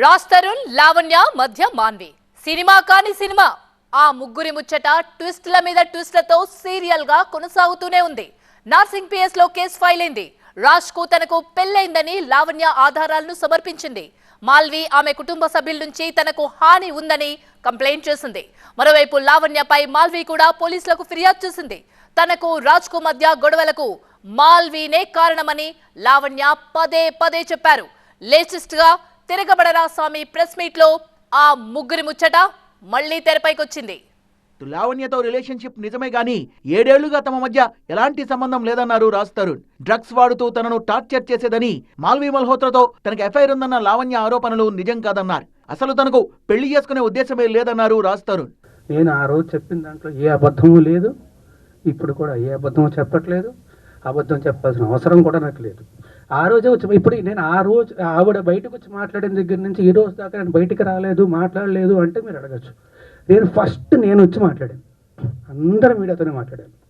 రాజ్ తరుణ్ లావణ్య మధ్య మాన్వి. సినిమా కాని సినిమా. ఆ ముగ్గురి ముచ్చట ట్విస్ట్ల మీద ట్విస్ట్లతో సీరియల్గా కొనసాగుతూనే ఉంది. నార్సింగ్ పిఎస్లో కేసు ఫైల్ అయింది. రాజ్కు తనకు పెళ్ళైందని లావణ్య ఆధారాలను సమర్పించింది. మాల్వి ఆమె కుటుంబ సభ్యుల నుంచి తనకు హాని ఉందని కంప్లైంట్ చేసింది. మరోవైపు లావణ్యపై మాల్వి కూడా పోలీసులకు ఫిర్యాదు చేసింది. తనకు రాజ్కు మధ్య గొడవలకు మాల్వీనే కారణమని లావణ్య పదే పదే చెప్పారు. లేటెస్ట్గా తిరగబడరా స్వామి ప్రెస్ మీట్లో ఆ ముగ్గురి ముచ్చట మళ్ళీ తెరపైకొచ్చింది. లావణ్యతో రిలేషన్షిప్ నిజమే గాని ఏడేళ్ళుగా తమ మధ్య ఎలాంటి సంబంధం లేదన్నారు రాజ్ తరుణ్. డ్రగ్స్ వాడుతూ తనను టార్చర్ చేసేదని మాల్వీ మల్హోత్రతో తనకు ఎఫ్ఐఆర్ ఉందన్న లావణ్య ఆరోపణలు నిజం కాదన్నారు. అసలు తనకు పెళ్ళి చేసుకునే ఉద్దేశమే లేదన్నారు రాజ్ తరుణ్. నేను ఆ రోజు చెప్పిన దాంట్లో ఏ అబద్ధము లేదు. ఇప్పుడు కూడా ఏ అబద్ధము చెప్పట్లేదు. అబద్ధం చెప్పాల్సిన అవసరం కూడా నాకు లేదు. ఆ రోజే వచ్చి ఇప్పుడు నేను ఆ రోజు ఆవిడ బయటకు వచ్చి మాట్లాడిన దగ్గర నుంచి ఈ రోజు దాకా నేను బయటికి రాలేదు మాట్లాడలేదు అంటే మీరు అడగచ్చు. నేను ఫస్ట్ నేను వచ్చి మాట్లాడాను. అందరి మీడియాతోనే మాట్లాడాను.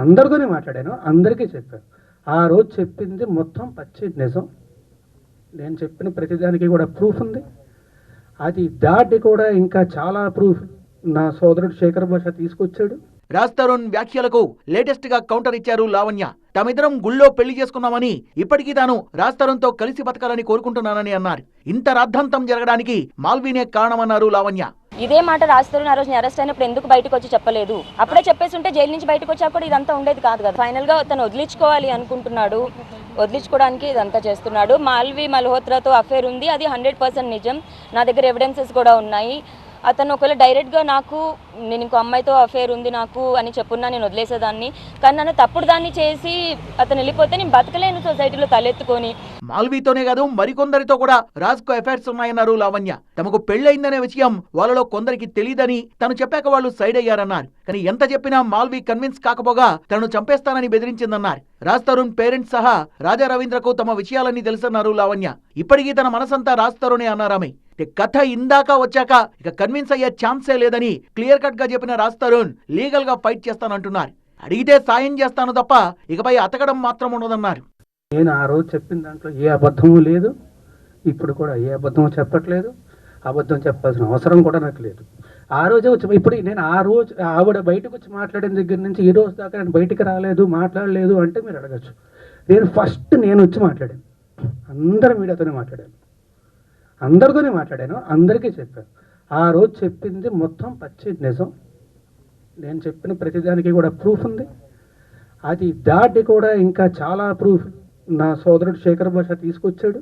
అందరితోనే మాట్లాడాను అందరికీ చెప్పాను. ఆ రోజు చెప్పింది మొత్తం పచ్చి నిజం. నేను చెప్పిన ప్రతిదానికి కూడా ప్రూఫ్ ఉంది. అది దాటి కూడా ఇంకా చాలా ప్రూఫ్ నా సోదరుడు శేఖర్ భాష తీసుకొచ్చాడు. రాజ్ తరుణ్ వ్యాఖ్యలకు లేటెస్ట్గా కౌంటర్ ఇచ్చారు లావణ్య. తమిద్దరం గుళ్ళో పెళ్ళి చేసుకున్నామని ఇప్పటికీ తాను రాజ్ కలిసి బతకాలని కోరుకుంటున్నానని అన్నారు. ఇంత రాద్ధాంతం జరగడానికి మాల్వీనే కారణమన్నారు లావణ్య. ఇదే మాట రాస్తారు ఆ రోజు అరెస్ట్ అయినప్పుడు ఎందుకు బయటకు వచ్చి చెప్పలేదు? అప్పుడే చెప్పేసి ఉంటే జైలు నుంచి బయటకు వచ్చాక కూడా ఇదంతా ఉండేది కాదు కదా. ఫైనల్గా తను వదిలించుకోవాలి అనుకుంటున్నాడు. వదిలించుకోవడానికి ఇదంతా చేస్తున్నాడు. మాల్వి మల్హోత్రాతో అఫేర్ ఉంది. అది హండ్రెడ్ పర్సెంట్ నిజం. నా దగ్గర ఎవిడెన్సెస్ కూడా ఉన్నాయి. అతను ఒకవేళ డైరెక్ట్గా నాకు నేను ఇంకో అమ్మాయితో అఫేర్ ఉంది నాకు అని చెప్పున్నా నేను వదిలేసేదాన్ని. కానీ నన్ను తప్పుడు దాన్ని చేసి అతను వెళ్ళిపోతే నేను బతకలేను సొసైటీలో తలెత్తుకొని. మాల్వీతోనే కాదు మరికొందరితో కూడా రాజ్ అఫైర్స్ ఉన్నాయన్నారు లావణ్య. తమకు పెళ్ళయిందనే విషయం వాళ్ళలో కొందరికి తెలియదని తను చెప్పాక వాళ్ళు సైడ్ అయ్యారన్నారు. కానీ ఎంత చెప్పినా మాల్వి కన్విన్స్ కాకపోగా తనను చంపేస్తానని బెదిరించిందన్నారు. రాజ్ తరుణ్ పేరెంట్స్ సహా రాజా రవీంద్రకు తమ విషయాలన్నీ తెలుసన్నారు లావణ్య. ఇప్పటికీ తన మనసంతా రాజ్ తరుణే అన్నారామె కథ ఇందాక వచ్చాక ఇక కన్విన్స్ అయ్యే ఛాన్సే లేదని క్లియర్ కట్గా చెప్పిన రాజ్ తరుణ్ లీగల్గా ఫైట్ చేస్తానంటున్నారు. అడిగితే సాయం చేస్తాను తప్ప ఇకపై అతకడం మాత్రం ఉండదన్నారు. నేను ఆ రోజు చెప్పిన దాంట్లో ఏ అబద్ధము లేదు. ఇప్పుడు కూడా ఏ అబద్ధము చెప్పట్లేదు. అబద్ధం చెప్పాల్సిన అవసరం కూడా నాకు లేదు. ఆ రోజే వచ్చి ఇప్పుడు నేను ఆ రోజు ఆవిడ బయటకు వచ్చి మాట్లాడిన దగ్గర నుంచి ఈ రోజు దాకా నేను బయటికి రాలేదు మాట్లాడలేదు అంటే మీరు అడగచ్చు. నేను ఫస్ట్ నేను వచ్చి మాట్లాడాను. అందరూ మీడియాతోనే మాట్లాడాను. అందరితోనే మాట్లాడాను అందరికీ చెప్పాను. ఆ రోజు చెప్పింది మొత్తం పచ్చి నిజం. నేను చెప్పిన ప్రతిదానికి కూడా ప్రూఫ్ ఉంది. అది దాటి కూడా ఇంకా చాలా ప్రూఫ్ నా సోదరుడు శేఖర్ భాష తీసుకొచ్చాడు.